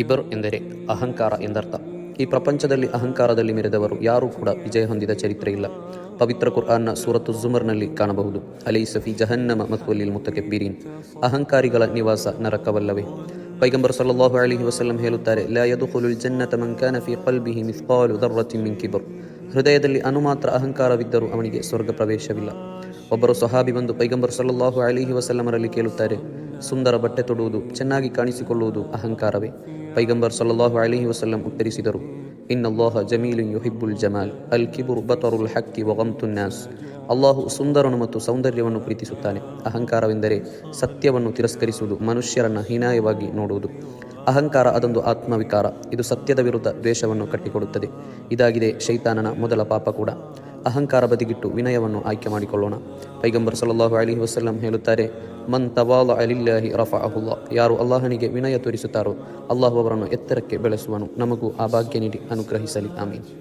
ಕಿಬರ್ ಎಂದರೆ ಅಹಂಕಾರ ಎಂದರ್ಥ. ಈ ಪ್ರಪಂಚದಲ್ಲಿ ಅಹಂಕಾರದಲ್ಲಿ ಮೆರೆದವರು ಯಾರೂ ಕೂಡ ವಿಜಯ ಹೊಂದಿದ ಚರಿತ್ರೆ ಇಲ್ಲ. ಪವಿತ್ರ ಕುರ್ಆನ್ನ ಸೂರತ್ತು ಜುಮರ್ನಲ್ಲಿ ಕಾಣಬಹುದು. ಅಲಿ ಸಫಿ ಜಹನ್ನಮ ಮತ್ತು ಅಲ್ಲಿಲ್ ಮುತ್ತಕೆಬ್ಬೀರಿನ್ ಅಹಂಕಾರಿಗಳ ನಿವಾಸ ನರಕವಲ್ಲವೇ. ಪೈಗಂಬರ್ ಸಲ್ಲಲ್ಲಾಹು ಅಲಿ ವಸಲ್ಲಂ ಹೇಳುತ್ತಾರೆ ಲಯದು ಜನ್ನತ ಮನ್ ಕಾನ ಫಿ ಕಲ್ಬಿಹಿ ಮಿಸ್ಕಾಲು ದರ್ರತಿ ಮಿನ್ ಕಿಬರ್. ಹೃದಯದಲ್ಲಿ ಅನುಮಾತ್ರ ಅಹಂಕಾರವಿದ್ದರೂ ಅವನಿಗೆ ಸ್ವರ್ಗ ಪ್ರವೇಶವಿಲ್ಲ ಒಬ್ಬರು ಸಹಾಬಿ ಬಂದು ಪೈಗಂಬರ್ ಸಲ್ಲಲ್ಲಾಹು ಅಲಿಹಿ ವಸಲ್ಲಮರಲ್ಲಿ ಕೇಳುತ್ತಾರೆ, ಸುಂದರ ಬಟ್ಟೆ ತೊಡುವುದು, ಚೆನ್ನಾಗಿ ಕಾಣಿಸಿಕೊಳ್ಳುವುದು ಅಹಂಕಾರವೇ? ಪೈಗಂಬರ್ ಸಲ್ಲಲ್ಲಾಹು ಅಲಿಹಿ ವಸಲ್ಲಂ ಉತ್ತರಿಸಿದರು, ಇನ್ನಲ್ಲಾಹ ಜಮೀಲು ಯುಹಿಬ್ಬುಲ್ ಜಮಾಲ್, ಅಲ್ ಕಿಬುರ್ ಬತರುಲ್ ಹಕ್ಕಿ ವಗಮ್ತುನ್ ನಾಸ್. ಅಲ್ಲಾಹು ಸುಂದರನು ಮತ್ತು ಸೌಂದರ್ಯವನ್ನು ಪ್ರೀತಿಸುತ್ತಾನೆ. ಅಹಂಕಾರವೆಂದರೆ ಸತ್ಯವನ್ನು ತಿರಸ್ಕರಿಸುವುದು, ಮನುಷ್ಯರನ್ನು ಹೀನಾಯವಾಗಿ ನೋಡುವುದು. ಅಹಂಕಾರ ಅದೊಂದು ಆತ್ಮವಿಕಾರ. ಇದು ಸತ್ಯದ ವಿರುದ್ಧ ದ್ವೇಷವನ್ನು ಕಟ್ಟಿಕೊಡುತ್ತದೆ. ಇದಾಗಿದೆ ಶೈತಾನನ ಮೊದಲ ಪಾಪ ಕೂಡ. ಅಹಂಕಾರ ಬದಿಗಿಟ್ಟು ವಿನಯವನ್ನು ಆಯ್ಕೆ ಮಾಡಿಕೊಳ್ಳೋಣ. ಪೈಗಂಬರ್ ಸಲ್ಲಲ್ಲಾಹು ಅಲಿ ವಸಲ್ಲಂ ಹೇಳುತ್ತಾರೆ, ಮನ್ ತವಾಲ ಅಲಿಲ್ಲಾಹಿ ರಫಾ ಅಹುಲ್ಲಾ ಯಾರು ಅಲ್ಲಾಹನಿಗೆ ವಿನಯ ತೋರಿಸುತ್ತಾರೋ, ಅಲ್ಲಾಹು ಅವರನ್ನು ಎತ್ತರಕ್ಕೆ ಬೆಳೆಸುವನು. ನಮಗೂ ಆ ಭಾಗ್ಯ ನೀಡಿ, ಅನುಗ್ರಹಿಸಲಿ. ಆಮೀನ್.